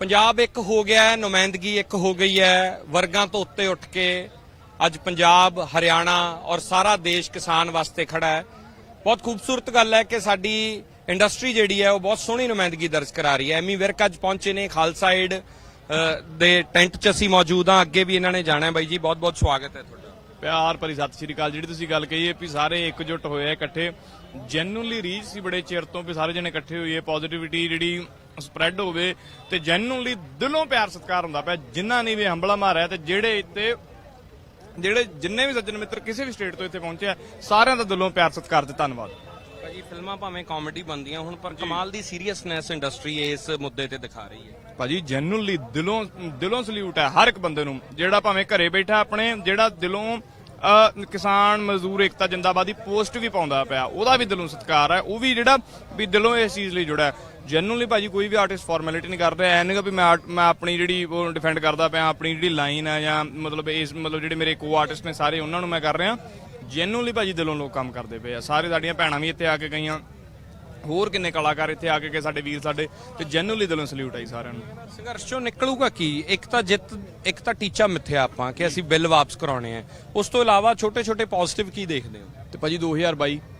ਪੰਜਾਬ ਇੱਕ ਹੋ ਗਿਆ ਹੈ, ਨੁਮਾਇੰਦਗੀ ਇੱਕ ਹੋ ਗਈ ਹੈ, ਵਰਗਾਂ ਤੋਂ ਉੱਤੇ ਉੱਠ ਕੇ ਅੱਜ ਪੰਜਾਬ, ਹਰਿਆਣਾ ਔਰ ਸਾਰਾ ਦੇਸ਼ ਕਿਸਾਨ ਵਾਸਤੇ ਖੜਾ ਹੈ। ਬਹੁਤ ਖੂਬਸੂਰਤ ਗੱਲ ਹੈ ਕਿ ਸਾਡੀ ਇੰਡਸਟਰੀ ਜਿਹੜੀ ਹੈ, ਉਹ ਬਹੁਤ ਸੋਹਣੀ ਨੁਮਾਇੰਦਗੀ ਦਰਜ ਕਰਾ ਰਹੀ ਹੈ। ਐਮੀ ਵਿਰਕ ਅੱਜ ਪਹੁੰਚੇ ਨੇ ਖਾਲਸਾ ਏਡ ਦੇ ਟੈਂਟ 'ਚ ਅਸੀਂ ਮੌਜੂਦ ਹਾਂ। ਅੱਗੇ ਵੀ ਇਹਨਾਂ ਨੇ ਜਾਣਾ ਬਾਈ ਜੀ। ਬਹੁਤ ਬਹੁਤ ਸਵਾਗਤ ਹੈ ਤੁਹਾਡਾ। ਪਿਆਰ ਭਰੀ ਸਤਿ ਸ਼੍ਰੀ ਅਕਾਲ। ਜਿਹੜੀ ਤੁਸੀਂ ਗੱਲ ਕਹੀ ਹੈ ਵੀ ਸਾਰੇ ਇਕਜੁੱਟ ਹੋਏ ਆ ਇਕੱਠੇ। ਜੈਨੂਨਲੀ ਰੀਚ ਸੀ ਬੜੇ ਚਿਰ ਤੋਂ ਵੀ ਸਾਰੇ ਜਣੇ ਇਕੱਠੇ ਹੋਈਏ ਪੋਜ਼ਿਟਿਵਿਟੀ ਜਿਹੜੀ ਸਪਰੈਡ ਹੋਵੇ ਤੇ ਜੈਨੂਨਲੀ ਦਿਲੋਂ ਪਿਆਰ ਸਤਿਕਾਰ ਹੁੰਦਾ ਪਿਆ ਜਿਨ੍ਹਾਂ ਨੇ ਵੀ ਹੰਬਲਾ ਮਾਰਿਆ ਤੇ ਜਿਹੜੇ ਇੱਥੇ ਜਿਹੜੇ ਜਿੰਨੇ ਵੀ ਸੱਜਣ ਮਿੱਤਰ ਕਿਸੇ ਵੀ ਸਟੇਟ ਤੋਂ ਇੱਥੇ ਪਹੁੰਚੇ ਆ ਸਾਰਿਆਂ ਦਾ ਦਿਲੋਂ ਪਿਆਰ ਸਤਿਕਾਰ ਤੇ ਧੰਨਵਾਦ। ਭਾਜੀ ਫਿਲਮਾਂ ਭਾਵੇਂ ਕਾਮੇਡੀ ਬਣਦੀਆਂ ਹੁਣ ਪਰ ਕਮਾਲ ਦੀ ਸੀਰੀਅਸਨੈਸ ਇੰਡਸਟਰੀ ਇਸ ਮੁੱਦੇ ਤੇ ਦਿਖਾ ਰਹੀ ਹੈ। ਭਾਜੀ ਜੈਨੂਨਲੀ ਦਿਲੋਂ ਦਿਲੋਂ ਸਲੂਟ ਹੈ ਹਰ ਇੱਕ ਬੰਦੇ ਨੂੰ ਜਿਹੜਾ ਭਾਵੇਂ ਘਰੇ ਬੈਠਾ ਆਪਣੇ ਜਿਹੜਾ ਦਿਲੋਂ ਕਿਸਾਨ ਮਜ਼ਦੂਰ ਏਕਤਾ ਜਿੰਦਾਬਾਦ ਪੋਸਟ ਵੀ ਪਾਉਂਦਾ ਪਿਆ ਉਹਦਾ ਵੀ ਦਿਲੋਂ ਸਤਿਕਾਰ ਹੈ ਉਹ ਵੀ ਜਿਹੜਾ ਵੀ ਦਿਲੋਂ ਇਸ ਚੀਜ਼ ਲਈ ਜੁੜਿਆ ਜੈਨੂਨਲੀ ਭਾਜੀ ਕੋਈ ਵੀ ਆਰਟਿਸਟ ਫਾਰਮੈਲਿਟੀ ਨਹੀਂ ਕਰ ਰਿਹਾ ਐ ਨਹੀਂਗਾ ਵੀ ਮੈਂ ਮੈਂ ਆਪਣੀ ਜਿਹੜੀ ਉਹ ਡਿਫੈਂਡ ਕਰਦਾ ਪਿਆ ਆਪਣੀ ਜਿਹੜੀ ਲਾਈਨ ਹੈ ਜਾਂ ਮਤਲਬ ਇਸ ਮਤਲਬ ਜਿਹੜੇ ਮੇਰੇ ਕੋ ਆਰਟਿਸਟ ਨੇ ਸਾਰੇ ਉਹਨਾਂ ਨੂੰ ਮੈਂ ਕਰ ਰਿਹਾ। ਜੈਨੂਨਲੀ ਭਾਜੀ ਦਿਲੋਂ ਲੋਕ ਕੰਮ ਕਰਦੇ ਪਏ ਆ। ਸਾਰੇ ਸਾਡੀਆਂ ਭੈਣਾਂ ਵੀ ਇੱਥੇ ਆ ਕੇ ਗਈਆਂ। ਹੋਰ ਕਿੰਨੇ ਕਲਾਕਾਰ ਇੱਥੇ ਆ ਕੇ ਗਏ ਸਾਡੇ ਵੀਰ ਸਾਡੇ ਤੇ ਜੈਨੂਨਲੀ ਦਿਲੋਂ ਸਲੂਟ ਆਈ ਸਾਰਿਆਂ ਨੂੰ। ਸੰਘਰਸ਼ ਚੋਂ ਨਿਕਲੂਗਾ ਕੀ? ਇੱਕ ਤਾਂ ਜਿੱਤ ਇੱਕ ਤਾਂ ਟੀਚਾ ਮਿੱਥਿਆ ਆਪਾਂ ਕਿ ਅਸੀਂ ਬਿੱਲ ਵਾਪਸ ਕਰਾਉਣੇ ਆ। ਉਸ ਤੋਂ ਇਲਾਵਾ ਛੋਟੇ ਛੋਟੇ ਪੋਜ਼ਿਟਿਵ ਕੀ ਦੇਖਦੇ ਹੋ? ਤੇ ਭਾਜੀ 2022 ਮ-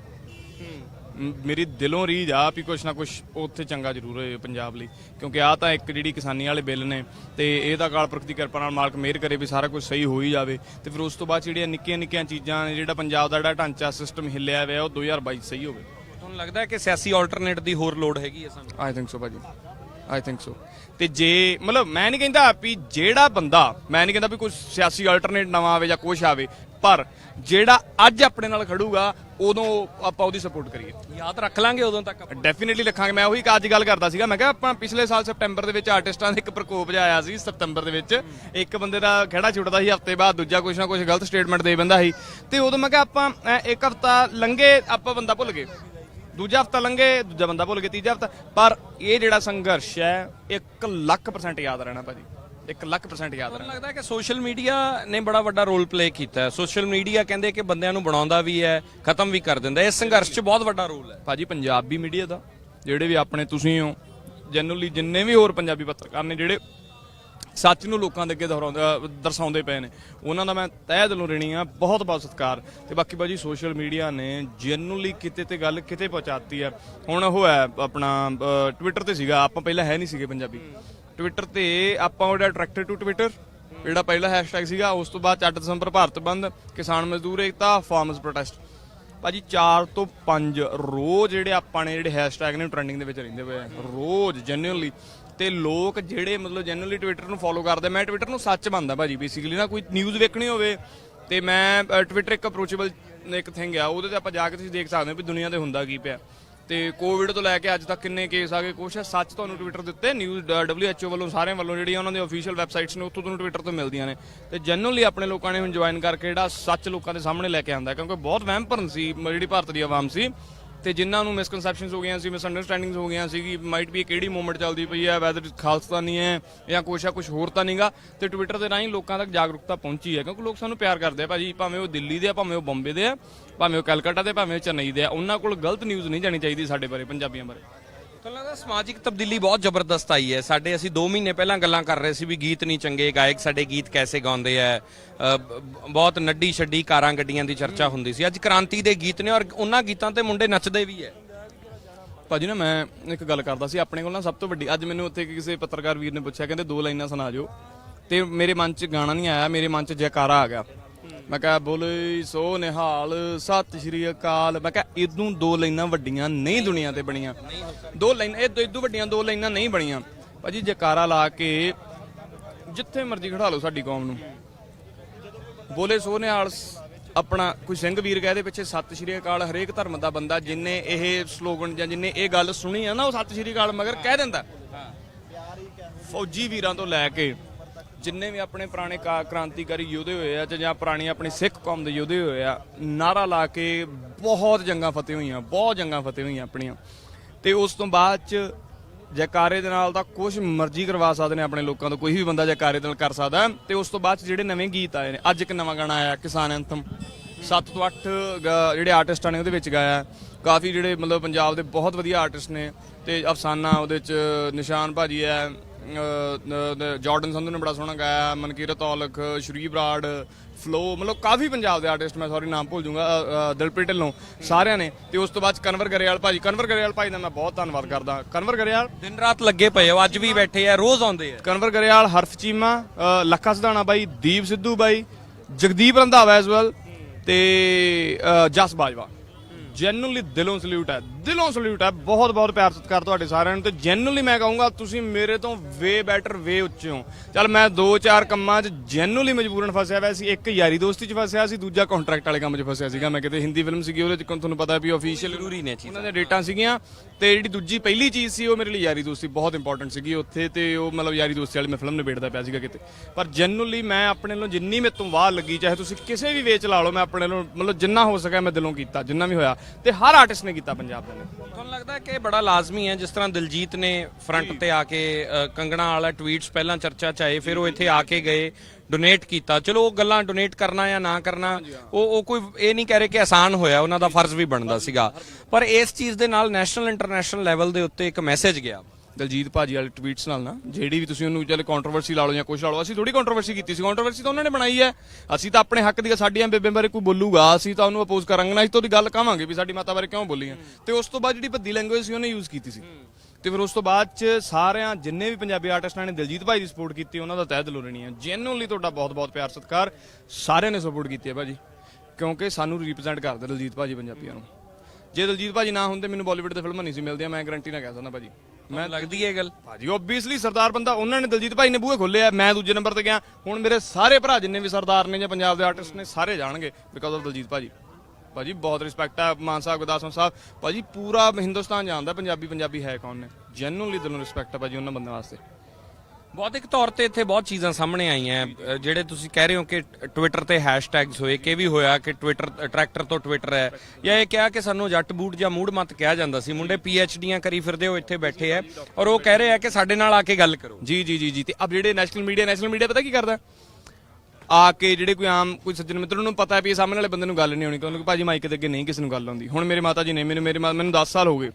ਮੇਰੀ ਦਿਲੋਂ ਰੀਝ ਆ ਵੀ ਕੁਛ ਨਾ ਕੁਛ ਉੱਥੇ ਚੰਗਾ ਜ਼ਰੂਰ ਹੋਏ ਪੰਜਾਬ ਲਈ ਕਿਉਂਕਿ ਆ ਤਾਂ ਇੱਕ ਜਿਹੜੀ ਕਿਸਾਨੀ ਵਾਲੇ ਬਿੱਲ ਨੇ ਤੇ ਇਹ ਤਾਂ ਅਕਾਲ ਪੁਰਖ ਦੀ ਕਿਰਪਾ ਨਾਲ ਮਾਲਕ ਮਿਹਰ ਕਰੇ ਵੀ ਸਾਰਾ ਕੁਝ ਸਹੀ ਹੋ ਹੀ ਜਾਵੇ। ਤੇ ਫਿਰ ਉਸ ਤੋਂ ਬਾਅਦ ਜਿਹੜੀਆਂ ਨਿੱਕੀਆਂ ਨਿੱਕੀਆਂ ਚੀਜ਼ਾਂ ਨੇ ਜਿਹੜਾ ਪੰਜਾਬ ਦਾ ਜਿਹੜਾ ਢਾਂਚਾ ਸਿਸਟਮ ਹਿੱਲਿਆ ਹੋਇਆ ਉਹ 2022 ਸਹੀ ਹੋਵੇ। ਤੁਹਾਨੂੰ ਲੱਗਦਾ ਹੈ ਕਿ ਸਿਆਸੀ ਆਲਟਰਨੇਟ ਦੀ ਹੋਰ ਲੋੜ ਹੈਗੀ ਹੈ ਸਾਨੂੰ? ਆਈ ਥਿੰਕ ਸੋ ਭਾਜੀ। ਆਈ ਥਿੰਕ ਸੋ ਤੇ ਜੇ ਮਤਲਬ ਮੈਂ ਨਹੀਂ ਕਹਿੰਦਾ ਵੀ ਜਿਹੜਾ ਬੰਦਾ ਮੈਂ ਨਹੀਂ ਕਹਿੰਦਾ ਵੀ ਕੋਈ ਸਿਆਸੀ ਆਲਟਰਨੇਟ ਨਵਾਂ ਆਵੇ ਜਾਂ ਕੁਛ ਆਵੇ ਪਰ ਜਿਹੜਾ ਅੱਜ ਆਪਣੇ ਨਾਲ ਖੜੂਗਾ ਉਦੋਂ ਆਪਾਂ ਉਹਦੀ ਸਪੋਰਟ ਕਰੀਏ। ਯਾਦ ਰੱਖ ਲਾਂਗੇ ਉਦੋਂ ਤੱਕ ਆਪਾਂ। ਡੈਫੀਨਿਟਲੀ ਰੱਖਾਂਗੇ ਮੈਂ ਉਹੀ ਅੱਜ ਗੱਲ ਕਰਦਾ ਸੀਗਾ ਮੈਂ ਕਿਹਾ ਆਪਾਂ ਪਿਛਲੇ ਸਾਲ ਸਪਟੈਂਬਰ ਦੇ ਵਿੱਚ ਆਰਟਿਸਟਾਂ ਦਾ ਇੱਕ ਪ੍ਰਕੋਪ ਜਿਹਾ ਆਇਆ ਸੀ ਸਤੰਬਰ ਦੇ ਵਿੱਚ। ਇੱਕ ਬੰਦੇ ਦਾ ਖੜਾ ਛੁੱਟਦਾ ਸੀ ਹਫ਼ਤੇ ਬਾਅਦ ਦੂਜਾ ਕੁਛ ਨਾ ਕੁਛ ਗਲਤ ਸਟੇਟਮੈਂਟ ਦੇ ਬੰਦਾ ਸੀ। ਤੇ ਉਦੋਂ ਮੈਂ ਕਿਹਾ ਆਪਾਂ ਇੱਕ ਹਫਤਾ ਲੰਘੇ ਆਪਾਂ ਬੰਦਾ ਭੁੱਲ ਗਏ। ਦੂਜਾ ਹਫਤਾ ਲੰਘੇ ਦੂਜਾ ਬੰਦਾ ਭੁੱਲ ਗਿਆ ਤੀਜਾ ਹਫਤਾ। ਪਰ ਇਹ ਜਿਹੜਾ ਸੰਘਰਸ਼ ਹੈ 1 ਲੱਖ ਪਰਸੈਂਟ ਯਾਦ ਰਹਿਣਾ ਭਾਜੀ। 1 ਲੱਖ ਪਰਸੈਂਟ ਯਾਦ ਰਹਿਣਾ। ਲੱਗਦਾ ਕਿ ਸੋਸ਼ਲ ਮੀਡੀਆ ਨੇ ਬੜਾ ਵੱਡਾ ਰੋਲ ਪਲੇ ਕੀਤਾ ਹੈ? ਸੋਸ਼ਲ ਮੀਡੀਆ ਕਹਿੰਦੇ ਕਿ ਬੰਦਿਆਂ ਨੂੰ ਬਣਾਉਂਦਾ ਵੀ ਹੈ ਖਤਮ ਵੀ ਕਰ ਦਿੰਦਾ ਇਸ ਸੰਘਰਸ਼ 'ਚ ਬਹੁਤ ਵੱਡਾ ਰੋਲ ਹੈ। ਭਾਜੀ ਪੰਜਾਬੀ ਮੀਡੀਆ ਦਾ ਜਿਹੜੇ ਵੀ ਆਪਣੇ ਤੁਸੀਂ ਹੋ ਜਨਰਲੀ ਜਿੰਨੇ ਵੀ ਹੋਰ ਪੰਜਾਬੀ ਪੱਤਰਕਾਰ ਨੇ ਜਿਹੜੇ ਸੱਚ ਨੂੰ ਲੋਕਾਂ ਦੇ ਅੱਗੇ ਦੁਹਰਾਉਂਦੇ ਦਰਸਾਉਂਦੇ ਪਏ ਨੇ। ਉਹਨਾਂ ਦਾ ਮੈਂ ਤਹਿ ਦਿਲੋਂ ਰਣੀ ਆ ਬਹੁਤ ਬਹੁਤ ਸਤਿਕਾਰ। ਤੇ ਬਾਕੀ ਬਾਜੀ ਸੋਸ਼ਲ ਮੀਡੀਆ ਨੇ ਜਨਰਲੀ ਕਿਤੇ ਤੇ ਗੱਲ ਕਿਤੇ ਪਹੁੰਚਾਤੀ ਆ। ਹੁਣ ਉਹ ਹੈ ਆਪਣਾ ਟਵਿੱਟਰ ਤੇ ਸੀਗਾ। ਆਪਾਂ ਪਹਿਲਾਂ ਹੈ ਨਹੀਂ ਸੀਗੇ ਪੰਜਾਬੀ। ਟਵਿੱਟਰ ਤੇ ਆਪਾਂ ਉਹਦਾ ਅਟਰੈਕਟਡ ਟੂ ਟਵਿੱਟਰ ਜਿਹੜਾ ਪਹਿਲਾ ਹੈਸ਼ਟੈਗ ਸੀਗਾ, ਉਸ ਤੋਂ ਬਾਅਦ 4 ਦਸੰਬਰ ਭਾਰਤ ਬੰਦ, ਕਿਸਾਨ ਮਜ਼ਦੂਰ ਏਕਤਾ ਫਾਰਮਰਸ ਪ੍ਰੋਟੈਸਟ ਭਾਜੀ 4 ਤੋਂ 5 ਰੋਜ਼ ਜਿਹੜੇ ਆਪਾਂ ਨੇ ਜਿਹੜੇ ਹੈਸ਼ਟੈਗ ਨੇ ਟ੍ਰੈਂਡਿੰਗ ਦੇ ਵਿੱਚ ਰਹਿੰਦੇ ਪਏ ਆ। ਰੋਜ਼ ਜੈਨੂਅਲੀ ਤੇ ਲੋਕ ਜਿਹੜੇ ਮਤਲਬ ਜੈਨੂਅਲੀ ਟਵਿੱਟਰ ਨੂੰ ਫੋਲੋ ਕਰਦੇ, ਮੈਂ ਟਵਿੱਟਰ ਨੂੰ ਸੱਚ ਮੰਨਦਾ ਭਾਜੀ ਬੇਸਿਕਲੀ ਨਾ ਕੋਈ ਨਿਊਜ਼ ਵੇਖਣੀ ਹੋਵੇ ਤੇ ਮੈਂ ਟਵਿੱਟਰ ਇੱਕ ਅਪਰੋਚੇਬਲ ਇੱਕ ਥਿੰਗ ਆ, ਉਹਦੇ ਤੇ ਆਪਾਂ ਜਾ ਕੇ ਤੁਸੀਂ ਦੇਖ ਸਕਦੇ ਹੋ ਵੀ ਦੁਨੀਆ ਤੇ ਹੁੰਦਾ ਕੀ ਪਿਆ। ਤੇ ਕੋਵਿਡ ਤੋਂ ਲੈ ਕੇ ਅੱਜ ਤੱਕ ਕਿੰਨੇ ਕੇਸ ਆ ਗਏ, ਕੁਛ ਹੈ, ਸੱਚ ਤੁਹਾਨੂੰ ਟਵਿੱਟਰ ਦੇ ਉੱਤੇ ਨਿਊਜ਼ ਡਬਲਯੂਐਚਓ ਵੱਲੋਂ ਸਾਰਿਆਂ ਵੱਲੋਂ ਜਿਹੜੀਆਂ ਉਹਨਾਂ ਦੀਆਂ ਅਫੀਸ਼ੀਅਲ ਵੈਬਸਾਈਟਸ ਨੇ, ਉੱਥੋਂ ਤੁਹਾਨੂੰ ਟਵਿੱਟਰ ਤੋਂ ਮਿਲਦੀਆਂ ਨੇ। ਤੇ ਜਨਰਲੀ ਆਪਣੇ ਲੋਕਾਂ ਨੇ ਹੁਣ ਜੁਆਇਨ ਕਰਕੇ ਜਿਹੜਾ ਸੱਚ ਲੋਕਾਂ ਦੇ ਸਾਹਮਣੇ ਲੈ ਕੇ ਆਂਦਾ, ਕਿਉਂਕਿ ਬਹੁਤ ਵਹਿਮ ਭਰਨ ਸੀ, ਜਿਹੜੀ ਭਾਰਤ ਦੀ ਆਵਾਮ ਸੀ ਤੇ ਜਿਨ੍ਹਾਂ ਨੂੰ ਮਿਸਕਨਸੈਪਸ਼ਨਸ ਹੋ ਗਈਆਂ ਸੀ ਮਿਸਅੰਡਰਸਟੈਂਡਿੰਗਸ ਹੋ ਗਈਆਂ ਸੀ ਕਿ ਮਾਈਟ ਵੀ ਕਿਹੜੀ ਮੂਵਮੈਂਟ ਚੱਲਦੀ ਪਈ ਹੈ ਵੈਦਰ ਖਾਲਸਤਾਨੀ ਹੈ ਜਾਂ ਕੁਛ ਆ, ਕੁਛ ਹੋਰ ਤਾਂ ਨਹੀਂਗਾ ਤੇ ਟਵਿੱਟਰ ਦੇ ਰਾਹੀਂ ਲੋਕਾਂ ਤੱਕ ਜਾਗਰੂਕਤਾ ਪਹੁੰਚੀ ਹੈ, ਕਿਉਂਕਿ ਲੋਕ ਸਾਨੂੰ ਪਿਆਰ ਕਰਦੇ ਆ ਭਾਜੀ, ਭਾਵੇਂ ਉਹ ਦਿੱਲੀ ਦੇ ਆ, ਭਾਵੇਂ ਉਹ ਬੰਬੇ ਦੇ ਆ, ਭਾਵੇਂ ਉਹ ਕਲਕੱਤਾ ਦੇ ਭਾਵੇਂ ਉਹ ਚੇਨਈ ਦੇ ਆ। ਉਹਨਾਂ ਕੋਲ ਗਲਤ ਨਿਊਜ਼ ਨਹੀਂ ਜਾਣੀ ਚਾਹੀਦੀ ਸਾਡੇ ਬਾਰੇ, ਪੰਜਾਬੀਆਂ ਬਾਰੇ। ਤੁਹਾਨੂੰ ਲੱਗਦਾ ਸਮਾਜਿਕ ਤਬਦੀਲੀ ਬਹੁਤ ਜ਼ਬਰਦਸਤ ਆਈ ਹੈ। ਸਾਡੇ ਅਸੀਂ 2 ਮਹੀਨੇ ਪਹਿਲਾਂ ਗੱਲਾਂ ਕਰ ਰਹੇ ਸੀ ਵੀ ਗੀਤ ਨਹੀਂ ਚੰਗੇ, ਗਾਇਕ ਸਾਡੇ ਗੀਤ ਕੈਸੇ ਗਾਉਂਦੇ ਆ। ਬਹੁਤ ਨੱਡੀ ਛੱਡੀ ਕਾਰਾਂ ਗੱਡੀਆਂ ਦੀ ਚਰਚਾ ਹੁੰਦੀ ਸੀ। ਅੱਜ ਕ੍ਰਾਂਤੀ ਦੇ ਗੀਤ ਨੇ ਔਰ ਉਹਨਾਂ ਗੀਤਾਂ ਤੇ ਮੁੰਡੇ ਨੱਚਦੇ ਵੀ ਹੈ। ਭਾਜੀ ਨਾ ਮੈਂ ਇੱਕ ਗੱਲ ਕਰਦਾ ਸੀ, ਆਪਣੇ ਕੋਲ ਨਾ ਸਭ ਤੋਂ ਵੱਡੀ, ਅੱਜ ਮੈਨੂੰ ਉੱਥੇ ਕਿਸੇ ਪੱਤਰਕਾਰ ਵੀਰ ਨੇ ਪੁੱਛਿਆ, ਕਹਿੰਦੇ ਦੋ ਲਾਈਨਾਂ ਸੁਣਾ ਜੋ ਤੇ ਮੇਰੇ ਮਨ 'ਚ ਗਾਣਾ ਨਹੀਂ ਆਇਆ, ਮੇਰੇ ਮਨ 'ਚ ਜੈਕਾਰਾ ਆ ਗਿਆ। ਮੈਂ ਕਿਹਾ ਬੋਲੇ ਸੋ ਨਿਹਾਲ ਸਤਿ ਸ਼੍ਰੀ ਅਕਾਲ। ਮੈਂ ਕਿਹਾ ਇਦੋਂ ਦੋ ਲਾਈਨਾਂ ਵੱਡੀਆਂ ਨਹੀਂ ਦੁਨੀਆ ਤੇ ਬਣੀਆਂ। ਦੋ ਲਾਈਨਾਂ ਇਹ ਇਦੋਂ ਵੱਡੀਆਂ ਦੋ ਲਾਈਨਾਂ ਨਹੀਂ ਬਣੀਆਂ। ਭਾਜੀ ਜੈਕਾਰਾ ਲਾ ਕੇ ਜਿੱਥੇ ਮਰਜ਼ੀ ਖੜਾ ਲਓ ਸਾਡੀ ਕੌਮ ਨੂੰ। ਬੋਲੇ ਸੋ ਨਿਹਾਲ ਆਪਣਾ ਕੋਈ ਸਿੰਘ ਵੀਰ ਕਹਦੇ ਪਿੱਛੇ ਸਤਿ ਸ਼੍ਰੀ ਅਕਾਲ ਹਰੇਕ ਧਰਮ ਦਾ ਬੰਦਾ ਜਿਨੇ ਇਹ ਸਲੋਗਨ ਜਾਂ ਜਿਨੇ ਇਹ ਗੱਲ ਸੁਣੀ ਆ ਨਾ ਉਹ ਸਤਿ ਸ਼੍ਰੀ ਅਕਾਲ ਮਗਰ ਕਹਿ ਦਿੰਦਾ। ਫੌਜੀ ਵੀਰਾਂ ਤੋਂ ਲੈ ਕੇ ਜਿੰਨੇ ਵੀ ਆਪਣੇ ਪੁਰਾਣੇ ਕਾ- ਕ੍ਰਾਂਤੀਕਾਰੀ ਯੋਧੇ ਹੋਏ ਆ ਜਾਂ ਪੁਰਾਣੀ ਆਪਣੀ ਸਿੱਖ ਕੌਮ ਦੇ ਯੋਧੇ ਹੋਏ ਆ, ਨਾਰਾ ਲਾ ਕੇ ਬਹੁਤ ਜੰਗਾਂ ਫਤਿਹ ਹੋਈਆਂ, ਬਹੁਤ ਜੰਗਾਂ ਫਤਿਹ ਹੋਈਆਂ ਆਪਣੀਆਂ। ਤੇ ਉਸ ਤੋਂ ਬਾਅਦ ਚ ਜੈਕਾਰੇ ਦੇ ਨਾਲ ਤਾਂ ਕੁਝ ਮਰਜ਼ੀ ਕਰਵਾ ਸਕਦੇ ਨੇ ਆਪਣੇ ਲੋਕਾਂ ਤੋਂ, ਕੋਈ ਵੀ ਬੰਦਾ ਜੈਕਾਰੇ ਦੇ ਨਾਲ ਕਰ ਸਕਦਾ। ਹੈ। ਤੇ ਉਸ ਤੋਂ ਬਾਅਦ 'ਚ ਜਿਹੜੇ ਨਵੇਂ ਗੀਤ ਆਏ ਨੇ, ਅੱਜ ਇੱਕ ਨਵਾਂ ਗਾਣਾ ਆਇਆ, ਕਿਸਾਨ ਐਂਥਮ। 7 ਤੋਂ 8 ਜਿਹੜੇ ਆਰਟਿਸਟਾਂ ਨੇ ਉਹਦੇ ਵਿੱਚ ਗਾਇਆ। ਕਾਫੀ ਜਿਹੜੇ ਮਤਲਬ ਪੰਜਾਬ ਦੇ ਬਹੁਤ ਵਧੀਆ ਆਰਟਿਸਟ ਨੇ, ਤੇ ਅਫਸਾਨਾ ਉਹਦੇ ਚ ਨਿਸ਼ਾਨ ਭਾਜੀ ਹੈ ਜਾਰਡਨ ਸੰਧੂ ਨੇ ਬੜਾ ਸੋਹਣਾ ਗਾਇਆ ਮਨਕੀਰਤ ਔਲਖ ਸ਼੍ਰੀ ਬਰਾੜ ਫਲੋ ਮਤਲਬ ਕਾਫੀ ਪੰਜਾਬ ਦੇ ਆਰਟਿਸਟ ਮੈਂ ਸੌਰੀ ਨਾਮ ਭੁੱਲ ਜਾਊਂਗਾ ਦਿਲਪ੍ਰੀਤ ਢਿੱਲੋਂ ਸਾਰਿਆਂ ਨੇ। ਤੇ ਉਸ ਤੋਂ ਬਾਅਦ ਕਨਵਰ ਗਰੇਵਾਲ ਭਾਜੀ ਕਨਵਰ ਗਰੇਵਾਲ ਭਾਜੀ ਦਾ ਮੈਂ ਬਹੁਤ ਧੰਨਵਾਦ ਕਰਦਾ। ਕਨਵਰ ਗਰੇਵਾਲ? ਦਿਨ ਰਾਤ ਲੱਗੇ ਪਏ ਹੋ ਅੱਜ ਵੀ ਬੈਠੇ ਆ ਰੋਜ਼ ਆਉਂਦੇ ਆ। ਕਨਵਰ ਗਰੇਵਾਲ ਹਰਫ ਚੀਮਾ ਲੱਖਾ ਸਿਧਾਣਾ ਬਾਈ ਦੀਪ ਸਿੱਧੂ ਬਾਈ ਜਗਦੀਪ ਰੰਧਾਵਾ ਐਸ ਵੈਲ ਤੇ ਜਸ ਬਾਜਵਾ। ਜੈਨੂਨਲੀ ਦਿਲੋਂ ਸਲੂਟ ਹੈ। ਦਿਲੋਂ ਸਲੂਟ ਹੈ। ਬਹੁਤ ਬਹੁਤ ਪਿਆਰ ਸਤਿਕਾਰ ਤੁਹਾਡੇ ਸਾਰਿਆਂ ਨੂੰ ਤੇ ਜੈਨੂਨਲੀ ਮੈਂ ਕਹੂੰਗਾ ਤੁਸੀਂ ਮੇਰੇ ਤੋਂ ਵੇ ਬੈਟਰ ਵੇ ਉੱਚੇ ਹੋ। ਚੱਲ ਮੈਂ ਦੋ ਚਾਰ ਕੰਮਾਂ 'ਚ ਜੈਨੂਨਲੀ ਮਜਬੂਰਨ ਫਸਿਆ ਹੋਇਆ ਸੀ। ਇੱਕ ਯਾਰੀ ਦੋਸਤੀ 'ਚ ਫਸਿਆ ਸੀ ਦੂਜਾ ਕੰਟਰੈਕਟ ਵਾਲੇ ਕੰਮ 'ਚ ਫਸਿਆ ਸੀਗਾ। ਮੈਂ ਕਿਤੇ ਹਿੰਦੀ ਫਿਲਮ ਸੀਗੀ ਉਹਦੇ 'ਚ ਤੁਹਾਨੂੰ ਪਤਾ ਵੀ ਅਫੀਸ਼ੀਅਲ ਜ਼ਰੂਰੀ ਨੇ ਚੀਜ਼ਾਂ। ਉਹਨਾਂ ਦੀਆਂ ਡੇਟਾਂ ਸੀਗੀਆਂ। ਤੇ ਜਿਹੜੀ ਦੂਜੀ ਪਹਿਲੀ ਚੀਜ਼ ਸੀ ਉਹ ਮੇਰੇ ਲਈ ਯਾਰੀ ਦੋਸਤੀ ਬਹੁਤ ਇੰਪੋਰਟੈਂਟ ਸੀਗੀ। ਉੱਥੇ ਤੇ ਉਹ ਮਤਲਬ ਯਾਰੀ ਦੋਸਤੀ ਵਾਲੀ ਮੈਂ ਫਿਲਮ ਨਿਬੇੜਦਾ ਪਿਆ ਸੀਗਾ ਕਿਤੇ। ਪਰ ਜੈਨੂਨਲੀ ਮੈਂ ਆਪਣੇ ਵੱਲੋਂ ਜਿੰਨੀ ਮੇਰੇ ਤੋਂ ਵਾਹ ਲੱਗੀ ਚਾਹੇ ਤੁਸੀਂ ਕਿਸੇ ਵੀ ਵੇਚ ਲਾ ਲਓ ਮੈਂ ਆਪਣੇ ਵੱਲੋਂ ਮਤਲਬ ਜਿੰਨਾ ਹੋ ਸਕਿਆ ਮੈਂ ਦਿਲੋਂ ਕੀਤਾ ਜਿੰਨਾ ਵੀ ਹੋਇਆ। ਤੇ ਹਰ ਆਰਟਿਸਟ ਨੇ ਕੀਤਾ ਪੰਜਾਬ ਦੇ ਨੇ। ਤੁਹਾਨੂੰ ਲੱਗਦਾ ਹੈ ਕਿ ਇਹ ਬੜਾ ਲਾਜ਼ਮੀ ਹੈ ਜਿਸ ਤਰ੍ਹਾਂ ਦਿਲਜੀਤ ਨੇ ਫਰੰਟ ਤੇ ਆ ਕੇ ਅ, ਕੰਗਣਾ ਵਾਲਾ ਟਵੀਟਸ ਪਹਿਲਾਂ ਚਰਚਾ ਚ ਆਏ ਫਿਰ ਉਹ ਇੱਥੇ ਆ ਕੇ ਗਏ ਡੋਨੇਟ ਕੀਤਾ। ਚਲੋ ਉਹ ਗੱਲਾਂ ਡੋਨੇਟ ਕਰਨਾ ਜਾਂ ਨਾ ਕਰਨਾ ਉਹ ਉਹ ਕੋਈ ਇਹ ਨਹੀਂ ਕਹਿ ਰਹੇ ਕਿ ਆਸਾਨ ਹੋਇਆ ਉਹਨਾਂ ਦਾ ਫਰਜ਼ ਵੀ ਬਣਦਾ ਸੀਗਾ। ਪਰ ਇਸ ਚੀਜ਼ ਦੇ ਨਾਲ ਨੈਸ਼ਨਲ ਇੰਟਰਨੈਸ਼ਨਲ ਲੈਵਲ ਦੇ ਉੱਤੇ ਇੱਕ ਮੈਸੇਜ ਗਿਆ। ਦਲਜੀਤ ਭਾਜੀ ਵਾਲੇ ਟਵੀਟਸ ਨਾਲ ਨਾ, ਜਿਹੜੀ ਵੀ ਤੁਸੀਂ ਉਹਨੂੰ ਚੱਲ ਕੰਟਰੋਵਰਸੀ ਲਾ ਲਓ ਜਾਂ ਕੁਝ ਲਾ ਲਓ, ਅਸੀਂ ਥੋੜੀ ਕੰਟਰੋਵਰਸੀ ਕੀਤੀ ਸੀ। ਕੰਟਰੋਵਰਸੀ ਤਾਂ ਉਹਨਾਂ ਨੇ ਬਣਾਈ ਹੈ। ਅਸੀਂ ਤਾਂ ਆਪਣੇ ਹੱਕ ਦੀਆਂ ਸਾਡੀਆਂ ਬੇਬੇ ਬਾਰੇ ਕੋਈ ਬੋਲੂਗਾ, ਅਸੀਂ ਤਾਂ ਉਹਨੂੰ ਅਪੋਜ਼ ਕਰਾਂਗੇ ਨਾ, ਅਸੀਂ ਤਾਂ ਉਹਦੀ ਗੱਲ ਕਹਾਂਗੇ ਵੀ ਸਾਡੀ ਮਾਤਾ ਬਾਰੇ ਕਿਉਂ ਬੋਲੀ ਹੈ ਤੇ ਉਸ ਤੋਂ ਬਾਅਦ ਜਿਹੜੀ ਭੱਦੀ ਲੈਂਗੁਏਜ ਸੀ, ਉਹਨੇ ਯੂਜ਼ ਕੀਤੀ ਸੀ। ਤੇ ਫਿਰ ਉਸ ਤੋਂ ਬਾਅਦ ਚ ਸਾਰਿਆਂ, ਜਿੰਨੇ ਵੀ ਪੰਜਾਬੀ ਆਰਟਿਸਟਾਂ ਨੇ, ਦਿਲਜੀਤ ਭਾਈ ਦੀ ਸਪੋਰਟ ਕੀਤੀ, ਉਹਨਾਂ ਦਾ ਤਹਿ ਦਿਲੋਂ ਰਹਿਣੀ ਹੈ ਜੈਨੂਨਲੀ ਤੁਹਾਡਾ ਬਹੁਤ ਬਹੁਤ ਪਿਆਰ, ਸਤਿਕਾਰ, ਸਾਰਿਆਂ ਨੇ ਸਪੋਰਟ ਕੀਤੀ ਹੈ ਭਾਜੀ। ਕਿਉਂਕਿ ਸਾਨੂੰ ਰਿਪਰੈਜ਼ੈਂਟ ਕਰਦੇ ਦਿਲਜੀਤ ਭਾਜੀ ਪੰਜਾਬੀਆਂ ਨੂੰ। ਜੇ ਦਿਲਜੀਤ ਭਾਜੀ ਨਾ ਹੁੰਦੇ, ਮੈਨੂੰ ਬਾਲੀਵੁੱਡ ਦੇ ਫਿਲਮਾਂ ਨਹੀਂ ਸੀ ਮਿਲਦੀਆਂ, ਮੈਂ ਗਾਰੰਟੀ ਨਾਲ ਕਹਿ ਸਕਦਾ ਭਾਜੀ। ਮੈਂ ਲੱਗਦੀ ਹੈ ਇਹ ਗੱਲ? ਭਾਜੀ ਓਬਵੀਅਸਲੀ ਸਰਦਾਰ ਬੰਦਾ ਉਹਨਾਂ ਨੇ ਦਲਜੀਤ ਭਾਈ ਨੇ ਬੂਹੇ ਖੋਲੇ ਆ ਮੈਂ ਦੂਜੇ ਨੰਬਰ ਤੇ ਗਿਆ। ਹੁਣ ਮੇਰੇ ਸਾਰੇ ਭਰਾ ਜਿੰਨੇ ਵੀ ਸਰਦਾਰ ਨੇ ਜਾਂ ਪੰਜਾਬ ਦੇ ਆਰਟਿਸਟ ਨੇ ਸਾਰੇ ਜਾਣਗੇ ਬਿਕਾਜ਼ ਆਫ ਦਲਜੀਤ ਭਾਜੀ। ਭਾਜੀ ਬਹੁਤ ਰਿਸਪੈਕਟ ਹੈ ਮਾਨ ਸਾਹਿਬ ਗੁਰਦਾਸ ਸਾਹਿਬ। ਭਾਜੀ ਪੂਰਾ ਹਿੰਦੁਸਤਾਨ ਜਾਣਦਾ ਪੰਜਾਬੀ ਪੰਜਾਬੀ ਹੈ ਕੌਣ ਨੇ? ਜੈਨੂਨਲੀ ਦਿਲੋਂ ਰਿਸਪੈਕਟ ਹੈ ਭਾਜੀ ਉਹਨਾਂ ਬੰਦਿਆਂ ਵਾਸਤੇ। ਭੌਤਿਕ ਤੌਰ ਤੇ ਇੱਥੇ ਬਹੁਤ ਚੀਜ਼ਾਂ ਸਾਹਮਣੇ ਆਈਆਂ ਜਿਹੜੇ ਤੁਸੀਂ ਕਹਿ ਰਹੇ ਹੋ ਕਿ ਟਵਿੱਟਰ ਤੇ ਹੈਸ਼ਟੈਗਸ ਹੋਏ, ਕਿ ਵੀ ਹੋਇਆ ਕਿ ਟਵਿੱਟਰ ਟਰੈਕਟਰ ਤੋਂ ਟਵਿੱਟਰ ਹੈ, ਜਾਂ ਇਹ ਕਿਹਾ ਕਿ ਸਾਨੂੰ ਜੱਟ ਬੂਟ ਜਾਂ ਮੂੜ ਮਤ ਕਿਹਾ ਜਾਂਦਾ ਸੀ, ਮੁੰਡੇ ਡੀਆਂ ਕਰੀ ਫਿਰਦੇ ਹੋ ਇੱਥੇ ਬੈਠੇ ਆ ਔਰ ਉਹ ਕਹਿ ਰਹੇ ਆ ਕਿ ਸਾਡੇ ਨਾਲ ਆ ਕੇ ਗੱਲ ਕਰੋ। ਜੀ ਜੀ ਜੀ ਜੀ, ਤੇ ਅਬ ਜਿਹੜੇ ਨੈਸ਼ਨਲ ਮੀਡੀਆ ਨੈਸ਼ਨਲ ਮੀਡੀਆ ਪਤਾ ਕੀ ਕਰਦਾ? ਆ ਕੇ ਜਿਹੜੇ ਕੋਈ ਆਮ ਕੋਈ ਸੱਜਣ ਮਿੱਤਰ ਨੂੰ ਪਤਾ ਹੈ ਵੀ ਸਾਹਮਣੇ ਵਾਲੇ ਬੰਦੇ ਨੂੰ ਗੱਲ ਨਹੀਂ ਆਉਣੀ, ਕਿਉਂਕਿ ਭਾਜੀ ਮਾਈਕ ਦੇ ਅੱਗੇ ਨਹੀਂ ਕਿਸੇ ਨੂੰ ਗੱਲ ਆਉਂਦੀ। ਹੁਣ ਮੇਰੇ ਮਾਤਾ ਜੀ ਨੇ, ਮੈਨੂੰ, ਮੇਰੇ ਮੈਨੂੰ 10 ਸਾਲ ਹੋ ਗਏ।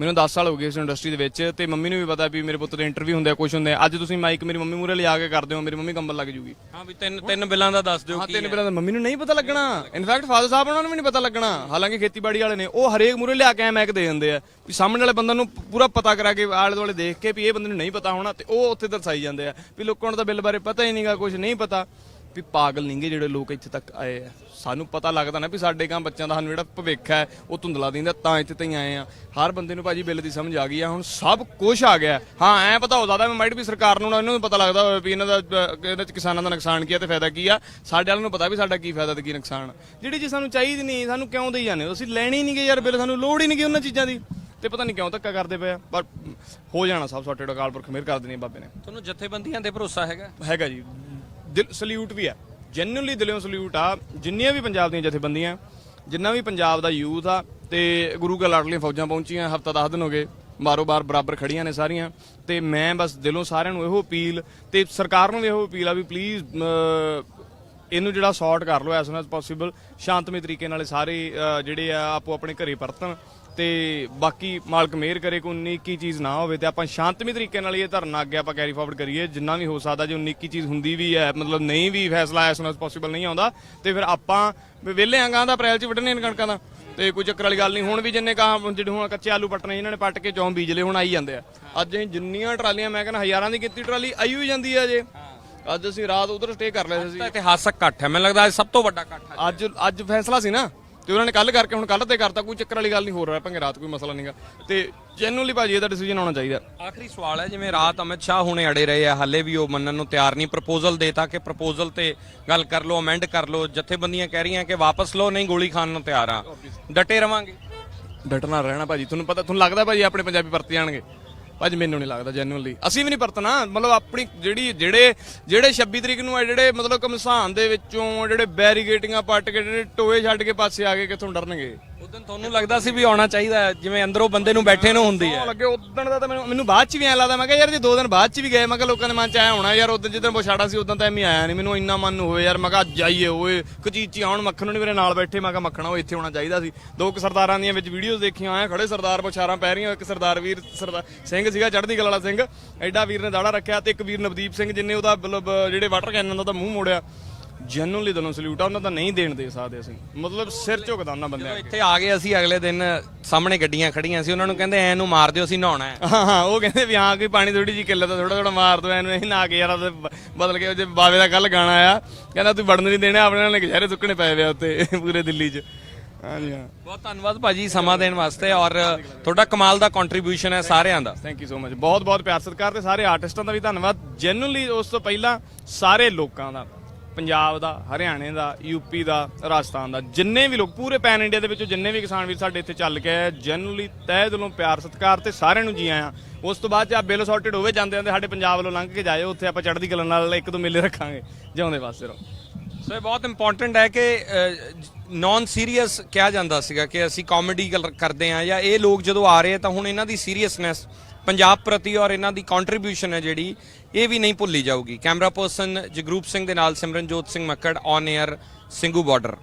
ਮੈਨੂੰ 10 ਸਾਲ ਹੋ ਗਏ ਇਸ ਇੰਡਸਟਰੀ ਦੇ ਵਿੱਚ ਤੇ ਮੰਮੀ ਨੂੰ ਵੀ ਪਤਾ ਵੀ ਮੇਰੇ ਪੁੱਤ ਦੇ ਇੰਟਰਵਿਊ ਹੁੰਦੇ ਆ ਕੁਝ ਹੁੰਦੇ ਆ। ਅੱਜ ਤੁਸੀਂ ਮਾਈਕ ਮੇਰੀ ਮੰਮੀ ਮੂਰੇ ਲਿਆ ਕੇ ਕਰਦੇ ਹੋ ਮੇਰੀ ਮੰਮੀ ਕੰਬਲ ਲੱਗ ਜੂਗੀ। ਹਾਂ ਵੀ ਤਿੰਨ ਤਿੰਨ ਬਿੱਲਾਂ ਦਾ ਦੱਸ ਦਿਓ ਹਾਂ ਤਿੰਨ। ਬਿਲਾਂ ਦਾ ਮੰਮੀ ਨੂੰ ਨਹੀਂ ਪਤਾ ਲੱਗਣਾ। ਇਨਫੈਕਟ ਫਾਦਰ ਸਾਹਿਬ ਉਹਨਾਂ ਨੂੰ ਵੀ ਨਹੀਂ ਪਤਾ ਲੱਗਣਾ। ਹਾਲਾਂਕਿ ਖੇਤੀਬਾੜੀ ਵਾਲੇ ਨੇ ਉਹ ਹਰੇਕ ਮੂਰੇ ਲਿਆ ਕੇ ਐ ਮੈਕ ਦੇ ਦਿੰਦੇ ਆ ਵੀ ਸਾਹਮਣੇ ਵਾਲੇ ਬੰਦੇ ਨੂੰ ਪੂਰਾ ਪਤਾ ਕਰਾ ਕੇ ਆਲੇ ਦੁਆਲੇ ਦੇਖ ਕੇ ਵੀ ਇਹ ਬੰਦੇ ਨੂੰ ਨਹੀਂ ਪਤਾ ਹੋਣਾ ਤੇ ਉਹ ਉੱਥੇ ਦਰਸਾਈ ਜਾਂਦੇ ਆ ਵੀ ਲੋਕਾਂ ਨੂੰ ਤਾਂ ਬਿੱਲ ਬਾਰੇ ਪਤਾ ਹੀ ਨਹੀਂਗਾ ਕੁਝ ਨਹੀਂ ਪਤਾ। ਵੀ ਪਾਗਲ ਨਹੀਂਗੇ ਜਿਹੜੇ ਲੋਕ ਇੱਥੇ ਤੱਕ ਆਏ ਆ। ਸਾਨੂੰ ਪਤਾ ਲੱਗਦਾ ਨਾ ਵੀ ਸਾਡੇ ਗਾਂ ਬੱਚਿਆਂ ਦਾ ਸਾਨੂੰ ਜਿਹੜਾ ਭਵਿੱਖ ਹੈ ਉਹ ਧੁੰਦਲਾ ਦਿੰਦਾ ਤਾਂ ਇੱਥੇ ਤਾਈਂ ਆਏ ਆ। ਹਰ ਬੰਦੇ ਨੂੰ ਭਾਜੀ ਬਿੱਲ ਦੀ ਸਮਝ ਆ ਗਈ ਆ। ਹੁਣ ਸਭ ਕੁਝ ਆ ਗਿਆ। ਹਾਂ ਐ ਪਤਾ ਹੋ ਸਕਦਾ ਮੈਂ ਮਾਈਟ ਵੀ ਸਰਕਾਰ ਨੂੰ ਨਾ ਇਹਨਾਂ ਨੂੰ ਪਤਾ ਲੱਗਦਾ ਹੋਵੇ ਵੀ ਇਹਨਾਂ ਦਾ ਇਹਦੇ ਚ ਕਿਸਾਨਾਂ ਦਾ ਨੁਕਸਾਨ ਕੀ ਆ ਤੇ ਫਾਇਦਾ ਕੀ ਆ। ਸਾਡੇ ਵਾਲਿਆਂ ਨੂੰ ਪਤਾ ਵੀ ਸਾਡਾ ਕੀ ਫਾਇਦਾ ਤੇ ਕੀ ਨੁਕਸਾਨ। ਜਿਹੜੀ ਚੀਜ਼ ਸਾਨੂੰ ਚਾਹੀਦੀ ਨਹੀਂ ਸਾਨੂੰ ਕਿਉਂ ਦੇਈ ਜਾਂਦੇ? ਅਸੀਂ ਲੈਣੀ ਨਹੀਂ ਗੇ ਯਾਰ ਬਿੱਲ ਸਾਨੂੰ ਲੋੜ ਹੀ ਨਹੀਂ ਗੀ ਉਹਨਾਂ ਚੀਜ਼ਾਂ ਦੀ। ਤੇ ਪਤਾ ਨਹੀਂ ਕਿਉਂ ਧੱਕਾ ਕਰਦੇ ਪਏ ਆ। ਪਰ ਹੋ ਜਾਣਾ ਸਭ ਸੌਟੇਡ ਅਕਾਲ ਪੁਰਖ ਮਿਹਰ ਕਰ ਦੇਣੀ ਬਾਬੇ ਨੇ। ਤੁਹਾਨੂੰ ਜਥੇਬੰਦੀਆਂ ਤੇ ਭਰੋਸਾ ਹੈਗਾ? ਹੈਗਾ ਜੀ। ਦਿਲ ਸਲੂਟ ਵੀ ਆ ਜੈਨੂਨਲੀ ਦਿਲੋਂ ਸਲੂਟ ਆ। ਜਿੰਨੀਆਂ ਵੀ ਪੰਜਾਬ ਦੀਆਂ ਜਥੇਬੰਦੀਆਂ, ਜਿੰਨਾ ਵੀ ਪੰਜਾਬ ਦਾ ਯੂਥ ਆ, ਤੇ ਗੁਰੂ ਕਾ ਲਾਡਲੀਆਂ ਫੌਜਾਂ ਪਹੁੰਚੀਆਂ, ਹਫਤਾ 10 ਦਿਨ ਹੋ ਗਏ, ਬਾਰੋ ਬਾਰ ਬਰਾਬਰ ਖੜੀਆਂ ਨੇ ਸਾਰੀਆਂ। ਤੇ ਮੈਂ ਬਸ ਦਿਲੋਂ ਸਾਰਿਆਂ ਨੂੰ ਇਹੋ ਅਪੀਲ, ਤੇ ਸਰਕਾਰ ਨੂੰ ਵੀ ਇਹੋ ਅਪੀਲ ਆ ਵੀ ਪਲੀਜ਼ ਇਹਨੂੰ ਜਿਹੜਾ ਸੌਰਟ ਕਰ ਲਓ ਐਸ ਸੂਨ ਐਸ ਪੋਸੀਬਲ ਸ਼ਾਂਤਮਈ ਤਰੀਕੇ ਨਾਲ ਸਾਰੇ ਜਿਹੜੇ ਆ, ਆਪੋ ਆਪਣੇ ਘਰੇ ਪਰਤਣ। ਤੇ ਬਾਕੀ ਮਾਲਕ ਮਿਹਰ ਕਰੇ ਕੋਈ 19 ਕੀ ਚੀਜ਼ ਨਾ ਹੋਵੇ ਤੇ ਆਪਾਂ ਸ਼ਾਂਤਮਈ ਤਰੀਕੇ ਨਾਲ ਇਹ ਧਰਨਾ ਅੱਗੇ ਆਪਾਂ ਕੈਰੀ ਫਾਰਵਰਡ ਕਰੀਏ ਜਿੰਨਾ ਵੀ ਹੋ ਸਕਦਾ ਜੇ 19 ਕੀ ਚੀਜ਼ ਹੁੰਦੀ ਵੀ ਹੈ ਮਤਲਬ ਨਹੀਂ ਵੀ ਫੈਸਲਾ ਐਸ ਐਸ ਪੋਸੀਬਲ ਨਹੀਂ ਆਉਂਦਾ ਤੇ ਫਿਰ ਆਪਾਂ ਵਿਹਲੇ ਆਂਗਾ ਦਾ ਅਪ੍ਰੈਲ ਚ ਵੱਢਣੇ ਨੇ ਕਣਕਾਂ ਦਾ ਤੇ ਕੋਈ ਚੱਕਰ ਵਾਲੀ ਗੱਲ ਨਹੀਂ ਹੁਣ ਵੀ ਜਿੰਨੇ ਕਹਾ ਜਿਹੜੇ ਹੁਣ ਕੱਚੇ ਆਲੂ ਪੱਟਣੇ ਇਹਨਾਂ ਨੇ ਪੱਟ ਕੇ ਚੌਂ ਬੀਜ ਲਏ ਹੁਣ ਆਈ ਜਾਂਦੇ ਆ। ਅੱਜ ਅਸੀਂ ਜਿੰਨੀਆਂ ਟਰਾਲੀਆਂ ਮੈਂ ਕਹਿੰਦਾ ਹਜ਼ਾਰਾਂ ਦੀ ਕੀਤੀ ਟਰਾਲੀ ਆਈ ਹੋਈ ਜਾਂਦੀ ਆ ਜੇ ਅੱਜ ਅਸੀਂ ਰਾਤ ਉਧਰ ਸਟੇ ਕਰ ਲਏ ਸੀ। ਇਤਿਹਾਸਕ ਇਕੱਠ ਹੈ ਮੈਨੂੰ ਲੱਗਦਾ ਇਹ ਸਭ ਤੋਂ ਵੱਡਾ ਇਕੱਠ ਹੈ ਅੱਜ ਅੱਜ ਫੈਸਲਾ ਸੀ ਨਾ। ਤੇ ਉਹਨਾਂ ਨੇ ਕੱਲ ਕਰਕੇ ਹੁਣ ਕੱਲ ਤੇ ਕਰਤਾ ਕੋਈ ਚੱਕਰ ਵਾਲੀ ਗੱਲ ਨਹੀਂ ਹੋ ਰਿਹਾ ਭਾਵੇਂ ਰਾਤ ਕੋਈ ਮਸਲਾ ਨਹੀਂਗਾ ਤੇ ਜੈਨੂਅਲੀ ਭਾਜੀ ਇਹਦਾ ਡਿਸੀਜਨ ਆਉਣਾ ਚਾਹੀਦਾ। ਆਖਰੀ ਸਵਾਲ ਹੈ ਜਿਵੇਂ ਰਾਤ ਅਮਿਤ ਸ਼ਾਹ ਹੁਣੇ ਅੜੇ ਰਹੇ ਆ ਹਾਲੇ ਵੀ ਉਹ ਮੰਨਣ ਨੂੰ ਤਿਆਰ ਨਹੀਂ। ਪ੍ਰਪੋਜ਼ਲ ਦੇਤਾ ਕਿ ਪ੍ਰਪੋਜ਼ਲ ਤੇ ਗੱਲ ਕਰ ਲਓ ਅਮੈਂਡ ਕਰ ਲਓ। ਜਥੇਬੰਦੀਆਂ ਕਹਿ ਰਹੀਆਂ ਕਿ ਵਾਪਸ ਲਓ ਨਹੀਂ ਗੋਲੀ ਖਾਣ ਨੂੰ ਤਿਆਰ ਆ। ਡਟੇ ਰਵਾਂਗੇ। ਡਟਣਾ ਰਹਿਣਾ ਭਾਜੀ ਤੁਹਾਨੂੰ ਪਤਾ ਤੁਹਾਨੂੰ ਲੱਗਦਾ ਭਾਜੀ ਆਪਣੇ ਪੰਜਾਬੀ ਪਰਤ ਜਾਣਗੇ। ਭਾਜੀ ਮੈਨੂੰ ਨਹੀਂ ਲੱਗਦਾ ਜੈਨੂਅਲੀ ਅਸੀਂ ਵੀ ਨਹੀਂ ਪਰਤਣਾ ਮਤਲਬ ਆਪਣੀ ਜਿਹੜੀ, ਜਿਹੜੇ ਜਿਹੜੇ 26 ਤਰੀਕ ਨੂੰ ਆ, ਜਿਹੜੇ ਮਤਲਬ ਕਮਸਾਨ ਦੇ ਵਿੱਚੋਂ, ਜਿਹੜੇ ਬੈਰੀਗੇਟਿੰਗਾਂ ਪੱਟ ਕੇ, ਜਿਹੜੇ ਟੋਏ ਛੱਡ ਕੇ ਪਾਸੇ ਆ ਗਏ, ਕਿੱਥੋਂ ਡਰਨਗੇ? ਉਦੋਂ ਤੁਹਾਨੂੰ ਲੱਗਦਾ ਸੀ ਵੀ ਆਉਣਾ ਚਾਹੀਦਾ ਹੈ, ਜਿਵੇਂ ਅੰਦਰੋਂ ਬੰਦੇ ਨੂੰ ਬੈਠੇ ਨੂੰ ਹੁੰਦੀ ਹੈ। ਲੱਗੇ ਉਦੋਂ ਦਾ ਤਾਂ ਮੈਨੂੰ ਮੈਨੂੰ ਬਾਅਦ ਚ ਵੀ ਐ ਲੱਗਦਾ ਮੈਂ ਕਿਹਾ ਯਾਰ ਜੇ ਦੋ ਦਿਨ ਬਾਅਦ ਚ ਵੀ ਗਏ ਮੈਂ ਕਿਹਾ ਲੋਕਾਂ ਦੇ ਮਨ ਚ ਆਇਆ ਹੋਣਾ ਯਾਰ ਉਦੋਂ ਜਿੱਦਣ ਬੋਛਾੜਾ ਸੀ ਉਦੋਂ ਤਾਂ ਐਵੇਂ ਆਇਆ ਨਹੀਂ ਮੈਨੂੰ ਇੰਨਾ ਮਨ ਨੂੰ ਹੋਏ ਯਾਰ ਮੈਂ ਕਿਹਾ ਅੱਜ ਆਈਏ ਓਏ ਕਚੀਚੀ ਆਉਣ ਮੱਖਣ ਨੂੰ ਮੇਰੇ ਨਾਲ ਬੈਠੇ ਮੈਂ ਕਿਹਾ ਮੱਖਣਾ ਉਹ ਇੱਥੇ ਹੋਣਾ ਚਾਹੀਦਾ ਸੀ। ਦੋ ਕੁ ਸਰਦਾਰਾਂ ਦੀਆਂ ਵਿੱਚ ਵੀਡੀਓਜ਼ ਦੇਖੀਆਂ ਆਇਆ ਖੜੇ ਸਰਦਾਰ ਬੋਛਾਰਾਂ ਪੈ ਰਹੀਆਂ ਇੱਕ ਸਰਦਾਰ ਵੀਰ ਸਰਦਾਰ ਸਿੰਘ ਸੀਗਾ ਚੜ੍ਹਦੀ ਕਲਾ ਵਾਲਾ ਸਿੰਘ ਐਡਾ ਵੀਰ ਨੇ ਦਾੜਾ ਰੱਖਿਆ ਤੇ ਇੱਕ ਵੀਰ ਨਵਦੀਪ ਸਿੰਘ ਜਿੰਨੇ ਉਹਦਾ ਮਤਲਬ ਜਿਹੜੇ ਵਾਟਰ ਕੈਨਨ ਦਾ ਉਹਦਾ ਮੂੰਹ ਮੋੜਿਆ। ਜੈਨੂਨਲੀ ਦਿਲੋਂ ਸਲੂਟ ਆ ਉਹਨਾਂ ਦਾ ਨਹੀਂ ਦੇਣ ਦੇ ਸਕਦੇ ਅਸੀਂ। ਮਤਲਬ ਸਿਰ ਝੁਕਦਾ ਉਹਨਾਂ ਬੰਦਿਆਂ ਅੱਗੇ ਇੱਥੇ ਆ ਗਏ ਅਸੀਂ ਅਗਲੇ ਦਿਨ ਸਾਹਮਣੇ ਗੱਡੀਆਂ ਖੜੀਆਂ ਸੀ ਉਹਨਾਂ ਨੂੰ ਕਹਿੰਦੇ ਐ ਨੂੰ ਮਾਰ ਦਿਓ ਅਸੀਂ ਨਹਾਉਣਾ ਹੈ। ਹਾਂ ਹਾਂ ਉਹ ਕਹਿੰਦੇ ਵੀ ਹਾਂ ਕੋਈ ਪਾਣੀ ਥੋੜੀ ਜੀ ਕਿੱਲੇ ਤਾਂ ਥੋੜਾ ਥੋੜਾ ਮਾਰ ਦੋ ਐਨੂੰ ਅਸੀਂ ਨਾ ਕੇ ਯਾਰ ਉਹਦੇ ਬ- ਬਦਲ ਕੇ ਉਹ ਜੇ ਬਾਵੇ ਦਾ ਕੱਲ ਗਾਣਾ ਆਇਆ। ਕਹਿੰਦਾ ਤੂੰ ਵੜਨ ਨਹੀਂ ਦੇਣਾ ਆਪਣੇ ਨਾਲ ਨਜ਼ਾਰੇ ਸੁੱਕਣੇ ਪਏ ਵੇ ਉੱਤੇ ਪੂਰੇ ਦਿੱਲੀ 'ਚ। ਹਾਂਜੀ ਹਾਂ। ਬਹੁਤ ਧੰਨਵਾਦ ਭਾਜੀ ਸਮਾਂ ਦੇਣ ਵਾਸਤੇ ਔਰ ਤੁਹਾਡਾ ਕਮਾਲ ਦਾ ਕੰਟਰੀਬਿਊਸ਼ਨ ਹੈ ਸਾਰਿਆਂ ਦਾ। ਥੈਂਕ ਯੂ ਸੋ ਮਚ ਬਹੁਤ ਬਹੁਤ ਪਿਆਰ ਸਤਿਕਾਰ ਤੇ ਸਾਰੇ ਆਰਟਿਸਟਾਂ ਦਾ ਵੀ ਧੰਨਵਾਦ। ਜੈਨੂਨਲੀ ਉਸ ਤੋਂ ਪਹਿਲਾਂ ਸਾਰੇ ਲੋਕਾਂ ਦਾ। ਪੰਜਾਬ ਦਾ, ਹਰਿਆਣੇ ਦਾ ਯੂਪੀ ਦਾ, ਰਾਜਸਥਾਨ ਦਾ, ਜਿੰਨੇ ਵੀ ਲੋਕ, ਪੂਰੇ ਪੈਨ ਇੰਡੀਆ ਦੇ ਵਿੱਚੋਂ ਜਿੰਨੇ ਵੀ ਕਿਸਾਨ ਵੀਰ ਸਾਡੇ ਇੱਥੇ ਚੱਲ ਕੇ ਆਏ ਜੈਨੂਨਲੀ ਤਹਿ ਦਿਲੋਂ ਪਿਆਰ, ਸਤਿਕਾਰ ਤੇ ਸਾਰਿਆਂ ਨੂੰ ਜੀ ਆਇਆਂ। ਉਸ ਤੋਂ ਬਾਅਦ ਜੇ ਆ ਬਿੱਲ ਸੌਰਟਡ ਹੋਵੇ, ਜਾਂਦੇ ਜਾਂਦੇ ਸਾਡੇ ਪੰਜਾਬ ਵੱਲੋਂ ਲੰਘ ਕੇ ਜਾਇਓ, ਉੱਥੇ ਆਪਾਂ ਚੜ੍ਹਦੀ ਕਲਾ ਨਾਲ ਇੱਕ ਦੋ ਮੇਲੇ ਰੱਖਾਂਗੇ, ਜਿਉਂਦੇ ਵਾਸਤੇ ਰਹੋ। ਸੋ ਇਹ ਬਹੁਤ ਇੰਪੋਰਟੈਂਟ ਹੈ ਕਿ ਨਾਨ ਸੀਰੀਅਸ ਕਿਹਾ ਜਾਂਦਾ ਸੀਗਾ ਕਿ ਅਸੀਂ ਕਾਮੇਡੀ ਕਰਦੇ ਆ ਜਾਂ ਇਹ ਲੋਕ ਜਦੋਂ ਆ ਰਹੇ ਆ, ਤਾਂ ਹੁਣ ਇਹਨਾਂ ਦੀ ਸੀਰੀਅਸਨੈਸ ਪੰਜਾਬ ਪ੍ਰਤੀ ਔਰ ਇਹਨਾਂ ਦੀ ਕੰਟਰੀਬਿਊਸ਼ਨ ਹੈ ਜਿਹੜੀ, ਇਹ ਵੀ ਨਹੀਂ ਭੁੱਲੀ ਜਾਊਗੀ। ਕੈਮਰਾ ਪਰਸਨ ਜਗਰੂਪ ਸਿੰਘ ਦੇ ਨਾਲ Simranjot Singh Makkar on air Singhu border